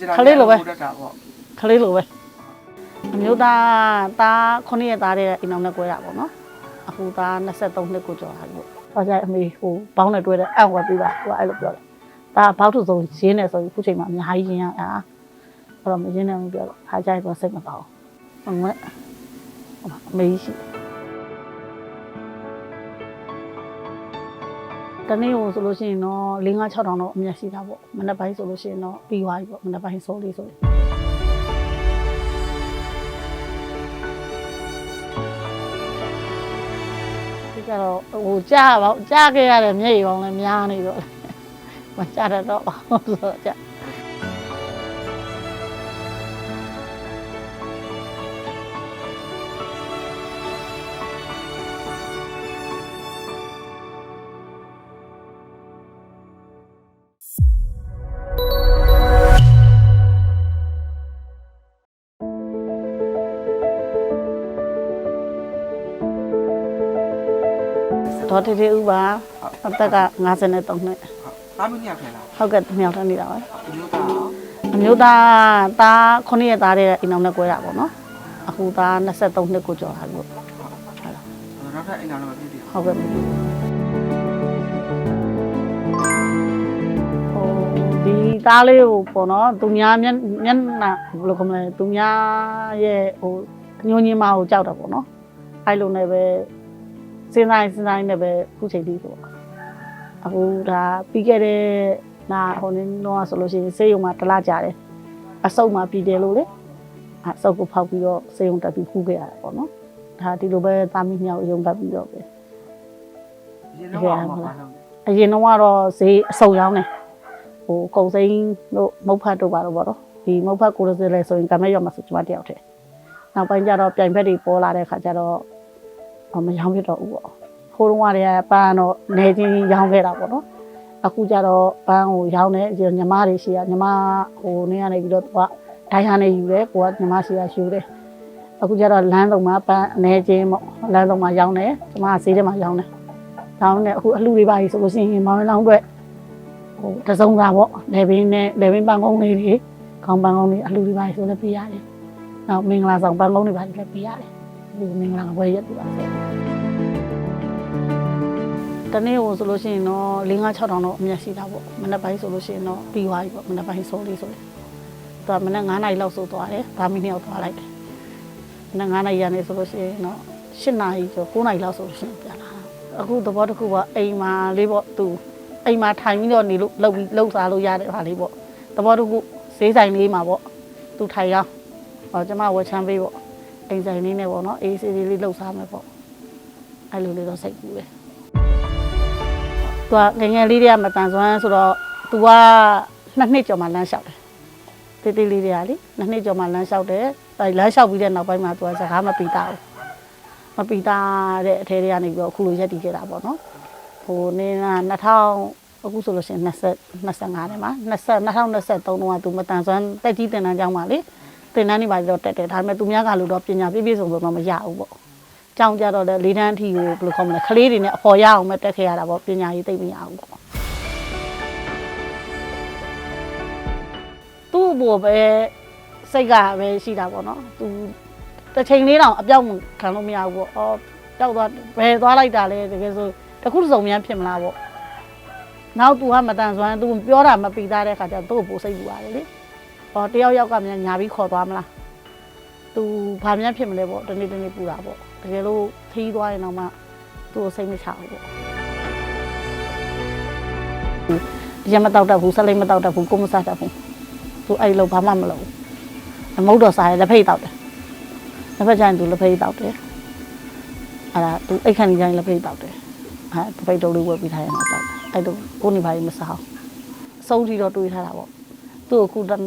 ချင်တာခလေးလိုပဲတတ်တာပေါ့ခလေးလိုပဲအမျိုးသားသား9ရက်သားတဲ့အိမ်အောင်နဲ့ကွဲတာပေါ့နော်အခုသား23နှစ်ကိုကျော်လာပြီပေါ့တော့ကြအမေဟိုဘောင်းနဲ့တွဲတဲ့အံ့ဝယ်ပြီးတာသူကအဲ့လိုပြောတယ်ဒါဘောက်ထုဆုံးရင်းနေဆိုပြီးခုချိန်မှာအများကြီးရင်းရတာအဲ့တော့မရင်းနေဘူးပြောတော့ခါကြိုက်တော့စိတ်မကောင်းဘူးဟိုကအမေရှိတ နေ့ဟိုဆိုလို့ရှိရင်တော့၄၅6တောင်တော့အမျက်ရှိတာပေါ့မနေ့ပိုင်းဆိုလို့ရှိရင်တော့ပြီးသွားပြီပေါ့မနေ့ပိုင်းစိုးလေးဆိုရင်ဒီကြတော့ဟိုကြားပါကြားခဲ့ရတဲ့မျက်ရည်ကောင်းလည်းများနေတော့မကြားတတ်တော့ပါဘူးဆိုတော့ ဒေါ်တေတေဥပါအသက်က53နှစ်ဟုတ်တာမင်းညခဲလားဟုတ်ကဲ့မြောက်ထနေတာပါအမျိုးသားရောအမျိုးသားသား9ရက်သားတဲ့အိမ်အောင်နဲ့ကွဲတာပေါ့နော်အခုသား23နှစ်ကိုကျော်လာပြီပေါ့ဟုတ်လားနောက်ထပ်အိမ်တော်လည်းမဖြစ်သေးဘူးဟုတ်ကဲ့ဟိုဒီသားလေးကိုပေါ့နော်သူများမျက်မျက်နှာဘယ်လိုခေါ်မလဲသူများရဲ့ဟိုညှိုးညင်းမကိုကြောက်တာပေါ့နော်အဲ့လိုနဲ့ပဲ စဉ်းစားရင်စဉ်းစားရင်လည်းပဲခုချိန်ထိဆိုတော့အခုဒါပြီးခဲ့တဲ့နာဟိုနေတော့ဆိုလို့ရှိရင်စေးရုံမှာတစ်လကြာတယ်အဆုတ်မှာပြည်တယ်လို့လေအဆုတ်ကိုဖောက်ပြီးတော့စေးရုံတက်ပြီးခူးခဲ့ရတယ်ပေါ့နော်ဒါဒီလိုပဲသားမိမြောက်ရုံတက်ပြီးတော့ပဲရေတော့အောင်ပါလားအရင်တော့ကတော့ဈေးအစုံရောင်းတယ်ဟိုကုံစိမ်းတို့မုတ်ဖတ်တို့ပါတော့ဗောတော့ဒီမုတ်ဖတ်ကိုရစလဲဆိုရင်ကမဲရောက်မှာဆိုကျွန်မတယောက်တည်းနောက်ပိုင်းကျတော့ပြိုင်ဖက်တွေပေါ်လာတဲ့ခါကျတော့အ မရောင်းဖြစ်တော့ဘူးပေါ့ခိုးတော့ကတည်းကပန်းတော့နေချင်းရောင်းခဲ့တာပေါ့နော်အခုကျတော့ပန်းကိုရောင်းတယ်ဒီညီမတွေရှိရညီမဟိုနေကနေပြီးတော့သူကဒိုင်ဟာနေယူတယ်ကိုကညီမရှိရယူတယ်အခုကျတော့လမ်းသုံးမှာပန်းအနေချင်းပေါ့လမ်းသုံးမှာရောင်းတယ်ကျွန်မကဈေးထဲမှာရောင်းတယ်။တောင်းနဲ့အခုအလှတွေပါကြီးဆိုလို့ရှိရင်မောင်လောင်းအတွက်ဟိုတစုံသာပေါ့လေဘင်းနဲ့လေဘင်းပန်းကုန်းလေးတွေခေါင်းပန်းကုန်းတွေအလှတွေပါကြီးဆိုလည်းပြရတယ်။နောက်မင်္ဂလာဆောင်ပန်းကုန်းတွေပါကြီးလည်းပြရတယ်။ ဒီမင်္ဂလာဝယ်ရက်ပြပါစေ။တနေ့ဟိုဆိုလို့ရှိရင်တော့၄၅6တောင်တော့အမျက်ရှိတာပေါ့။မနေ့ပိုင်းဆိုလို့ရှိရင်တော့ပြီးသွားပြီပေါ့မနေ့ပိုင်းစိုးလေးဆိုတယ်။သူကမနေ့9နာရီလောက်ဆိုသွားတယ်။ဒါမီနှစ်ယောက်သွားလိုက်တယ်။မနေ့9နာရီရနေဆိုလို့ရှိရင်တော့10နာရီကျော်9နာရီလောက်ဆိုလို့ရှိရင်ပြန်လာတာ။အခုသဘောတစ်ခုကအိမ်မှာလေးပေါ့သူအိမ်မှာထိုင်ပြီးတော့နေလို့လှုပ်ပြီးလှုပ်စားလို့ရတဲ့ဟာလေးပေါ့သဘောတစ်ခုဈေးဆိုင်လေးမှာပေါ့သူထိုင်ရောက်ဟောကျမဝယ်ချမ်းပေးပေါ့ အိမ်ဆိုင်လေးနဲ့ပေါ့နော်အေးစီလေးလေးလှုပ်စားမယ်ပေါ့အဲ့လိုလေးတော့စိတ်ကူးတယ်သူကငယ်ငယ်လေးတွေကမတန်ဆွမ်းဆိုတော့သူကနှစ်နှစ်ကျော်မှလမ်းလျှောက်တယ်တေးသေးလေးတွေကလေနှစ်နှစ်ကျော်မှလမ်းလျှောက်တယ်အဲလမ်းလျှောက်ပြီးတဲ့နောက်ပိုင်းမှာသူကစကားမပီတာဘူးမပီတာတဲ့အထဲတွေကနေပြီးတော့အခုလိုရက်တည်ခဲ့တာပေါ့နော်ဟိုနေက2000အခုဆိုလို့ရှိရင်20 25နဲ့မှာ20 2023တုန်းကသူမတန်ဆွမ်းတက်ကြီးတင်တန်းကျောင်းပါလေ တင်တန်းနေပါတော့တက်တယ်ဒါပေမဲ့သူများကလို့တော့ပညာပြည့်ပြည့်စုံစုံတော့မရဘူးပေါ့ကျောင်းကြတော့လေလေးတန်းအထိကိုဘယ်လိုခေါ်မလဲကလေးတွေနဲ့အဖော်ရအောင်ပဲတက်ခဲ့ရတာပေါ့ပညာရေးသိမ့်မရဘူးပေါ့သူ့ဘောပဲစိတ်ကပဲရှိတာပေါ့နော်သူတစ်ချိန်လေးတောင်အပြောက်ခံလို့မရဘူးပေါ့အော်တောက်သွားဘယ်သွားလိုက်တာလဲတကယ်ဆိုတခုတစ်စုံများဖြစ်မလားပေါ့နောက် तू ကမတန်ဆွမ်း तू ပြောတာမပီသားတဲ့ခါကျသူ့ကိုပိုစိတ်ပူရတယ်လေ ဟောတယောက်ယောက်ကမြန်ညာပြီးခေါ်သွားမလား तू ဘာများဖြစ်မလဲပေါ့တနေ့တနေ့ပူတာပေါ့တကယ်လို့ခီးသွားရင်တော့မှသူ့ကိုစိတ်မချဘူးပေါ့ရမတောက်တတ်ဘူးဆက်လိုက်မတောက်တတ်ဘူးကိုမစားတတ်ဘူး तू အဲ့လိုဘာမှမလုပ်ဘူးမဟုတ်တော့စားရလက်ဖိတ်တောက်တယ်တစ်ဖက်ကျရင်သူလက်ဖိတ်တောက်တယ်အဲ့ဒါသူအိတ်ခန့်နေကျရင်လက်ဖိတ်တောက်တယ်အဲတစ်ဖိတ်တုံးလေးဝယ်ပြီးထားရင်တော့တောက်တယ်အဲ့တော့ကိုနေပါရင်မစားအောင်အဆုံးထိတော့တွေးထားတာပေါ့ သူ့ကိုခုတော့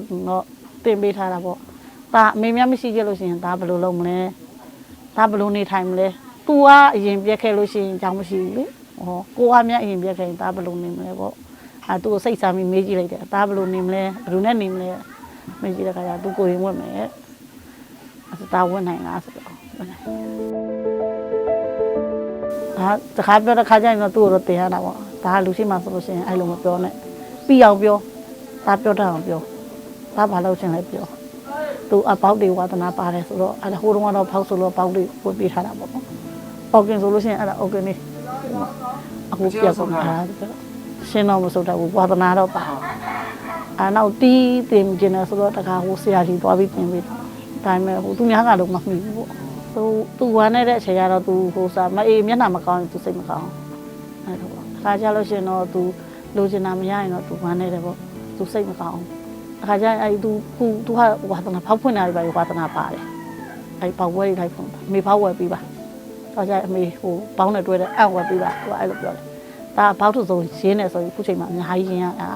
တင်ပေးထားတာပေါ့ဒါအမေများမရှိကြလို့ရှိရင်ဒါဘယ်လိုလုပ်မလဲဒါဘယ်လိုနေထိုင်မလဲသူကအရင်ပြက်ခဲ့လို့ရှိရင်ကြောင်းမရှိဘူးလေဟောကိုကမြတ်အရင်ပြက်ခဲ့ရင်ဒါဘယ်လိုနေမလဲပေါ့အဲသူ့ကိုစိတ်စားပြီးမေးကြည့်လိုက်တယ်ဒါဘယ်လိုနေမလဲဘယ်လိုနဲ့နေမလဲမေးကြည့်တဲ့ခါကျသူကိုရင်ဝတ်မယ်အဲ့ဒါဝင်နိုင်လားဆိုတော့ဝင်နိုင်ဒါတခါပြောတဲ့ခါကျရင်တော့သူ့ကိုတော့တင်ရတာပေါ့ဒါကလူရှိမှဆိုလို့ရှိရင်အဲ့လိုမပြောနဲ့ပြီးအောင်ပြော ဒါပြောတတ်အောင်ပြောဒါဘာလို့ရှင်လဲပြောသူအပေါက်တွေဝါသနာပါတယ်ဆိုတော့အဲ့ဒါဟိုတုန်းကတော့ဖောက်ဆိုလို့ပေါက်တွေဝတ်ပေးထားတာပေါ့နော်ပေါက်ကင်ဆိုလို့ရှင်အဲ့ဒါ okay နေအခုပြတ်ဆုံးတာရှင်းတော့မဆုံးတော့ဘူးဝါသနာတော့ပါအနောက်တီးတင်ကျင်တယ်ဆိုတော့တခါဟိုဆရာကြီးသွားပြီးပြင်ပြီးဒါပေမဲ့ဟိုသူများကလုံးမမှီဘူးပေါ့သူသူဝမ်းနေတဲ့အချိန်ကတော့သူဟိုစာမအေးမျက်နှာမကောင်းသူစိတ်မကောင်းအဲ့လိုပေါ့အခါကျလို့ရှင်တော့သူလိုချင်တာမရရင်တော့သူဝမ်းနေတယ်ပေါ့ သူစိတ်မကောင်းအခါကျရင်အဲ့သူသူသူကဝါသနာဖောက်ဖွင့်တာတွေပဲဝါသနာပါတယ်အဲ့ပေါက်ဝဲတွေလိုက်ဖွင့်တာမေဖောက်ဝဲပြီးပါတော့ကျအမေဟိုပေါင်းနဲ့တွဲတဲ့အံ့ဝဲပြီးပါသူကအဲ့လိုပြောတယ်ဒါဘောက်ထုစုံရင်းနေဆိုရင်ခုချိန်မှာအများကြီးရင်းရတာ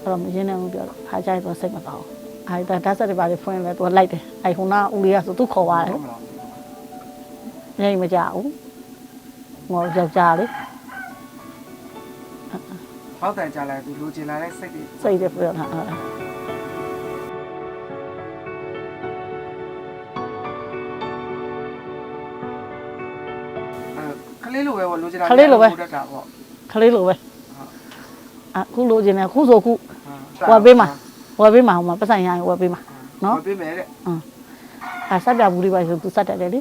အဲ့တော့မရင်းနေဘူးပြောတော့ခါကျရင်သူစိတ်မကောင်းအဲ့ဒါဓာတ်ဆက်တွေပါလေဖွင့်လဲသူကလိုက်တယ်အဲ့ဟိုနာဦးလေးကဆိုသူခေါ်သွားတယ်ဟုတ်မလားညိမကြဘူးငေါယောက်ျားလေ ဟောက်တန်ကြလိုက်သူလိုချင်လာတဲ့စိတ်တွေစိတ်တွေပြောတာအဲ့အဲခလေးလိုပဲပေါ့လိုချင်လာတတ်တာပေါ့ခလေးလိုပဲအခုလိုချင်တယ်ခုဆိုခုဝယ်ပေးမှာဟိုမှာပတ်ဆိုင်ရရင်ဝယ်ပေးမှာနော်ဝယ်ပေးမယ်တဲ့အဲဆက်ပြဘူးလေးပါဆိုသူဆက်တက်တယ်လေ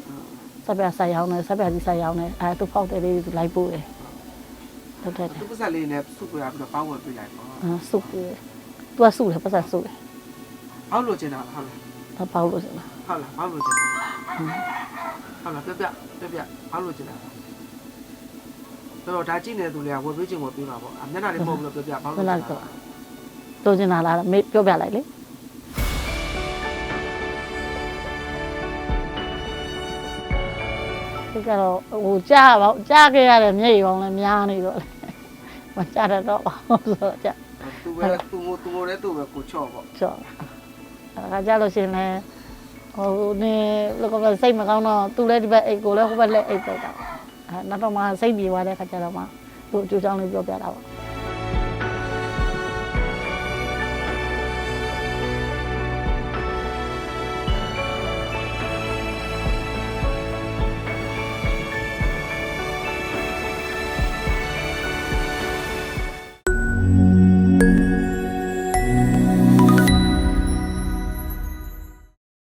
ဆက်ပြဆက်ရောင်းတယ်ဆက်ပြကြီးဆက်ရောင်းတယ်အဲသူဖောက်တယ်လေးသူလိုက်ပို့တယ် ဟုတ်တယ်သူပတ်ဆက်လေးနဲ့စုပြရပြီးတော့ပေါင်းဝယ်ပေးလိုက်ပေါ့အဲစုပ်တယ်သူကစုတယ်ပတ်ဆက်စုတယ်ဟောက်လိုချင်တာဟုတ်လားဒါပေါက်လို့စလားဟုတ်လားဟောက်လိုချင်တာဟုတ်လားပြပြပြပြဟောက်လိုချင်တာတော့ဒါကြည့်နေတဲ့သူတွေကဝယ်ပေးခြင်းဝယ်ပေးမှာပေါ့အမျက်နှာလေးပို့ပြီးတော့ပြပြဟောက်လိုချင်တာလိုချင်တာလားမေးပြောပြလိုက်လေ ဒီကတော့ဟိုကြားပါကြားခဲ့ရတဲ့မျက်ရည်ပေါင်းလည်းများနေတော့လေမကြားတတ်တော့ပါဘူးဆိုတော့ကြားသူပဲသူမို့သူမို့လည်းသူပဲကိုချော့ပေါ့ကြောက်အခါကြလို့ရှိရင်လည်းဟိုနေလောကပဲစိတ်မကောင်းတော့သူလည်းဒီဘက်အိတ်ကိုလည်းဟိုဘက်လည်းအိတ်ပဲတော့အဲနောက်တော့မှစိတ်ပြေသွားတဲ့ခါကျတော့မှသူအကျိုးကြောင့်လေးပြောပြတာပေါ့